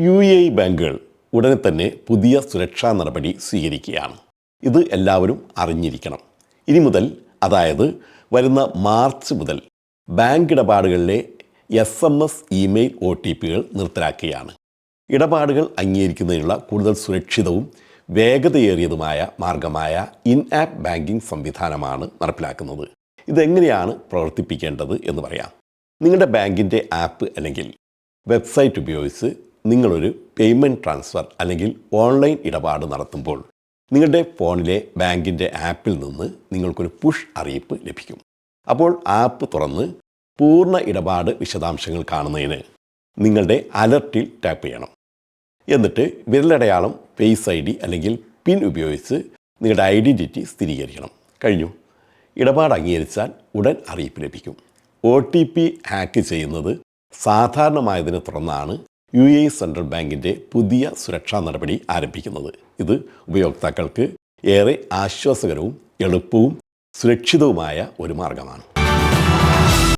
U A ബാങ്കുകൾ ഉടനെ തന്നെ പുതിയ സുരക്ഷാ നടപടി സ്വീകരിക്കുകയാണ്. ഇത് എല്ലാവരും അറിഞ്ഞിരിക്കണം. ഇനി മുതൽ അതായത് വരുന്ന മാർച്ച് മുതൽ bank ഇടപാടുകളിലെ S M S email O T പികൾ നിർത്തലാക്കുകയാണ്. ഇടപാടുകൾ അംഗീകരിക്കുന്നതിനുള്ള കൂടുതൽ സുരക്ഷിതവും വേഗതയേറിയതുമായ മാർഗമായ ഇൻ ആപ്പ് ബാങ്കിംഗ് സംവിധാനമാണ് നടപ്പിലാക്കുന്നത്. ഇതെങ്ങനെയാണ് പ്രവർത്തിപ്പിക്കേണ്ടത് എന്ന് പറയാം. നിങ്ങളുടെ ബാങ്കിന്റെ ആപ്പ് അല്ലെങ്കിൽ വെബ്സൈറ്റ് ഉപയോഗിച്ച് നിങ്ങളൊരു പേയ്മെന്റ് ട്രാൻസ്ഫർ അല്ലെങ്കിൽ ഓൺലൈൻ ഇടപാട് നടത്തുമ്പോൾ നിങ്ങളുടെ ഫോണിലെ ബാങ്കിന്റെ ആപ്പിൽ നിന്ന് നിങ്ങൾക്കൊരു പുഷ് അറിയിപ്പ് ലഭിക്കും. അപ്പോൾ ആപ്പ് തുറന്ന് പൂർണ ഇടപാട് വിശദാംശങ്ങൾ കാണുന്നതിന് നിങ്ങളുടെ അലർട്ടിൽ ടാപ്പ് ചെയ്യണം. എന്നിട്ട് വിരലടയാളം ഫേസ് ഐ ഡി അല്ലെങ്കിൽ പിൻ ഉപയോഗിച്ച് നിങ്ങളുടെ ഐഡന്റിറ്റി സ്ഥിരീകരിക്കണം. കഴിഞ്ഞു. ഇടപാട് അംഗീകരിച്ചാൽ ഉടൻ അറിയിപ്പ് ലഭിക്കും. ഒ ടി പി ഹാക്ക് ചെയ്യുന്നത് സാധാരണമായതിനെ തുടർന്നാണ് യു എ സെൻട്രൽ ബാങ്കിന്റെ പുതിയ സുരക്ഷാ നടപടി ആരംഭിക്കുന്നത്. ഇത് ഉപയോക്താക്കൾക്ക് ഏറെ ആശ്വാസകരവും എളുപ്പവും സുരക്ഷിതവുമായ ഒരു മാർഗമാണ്.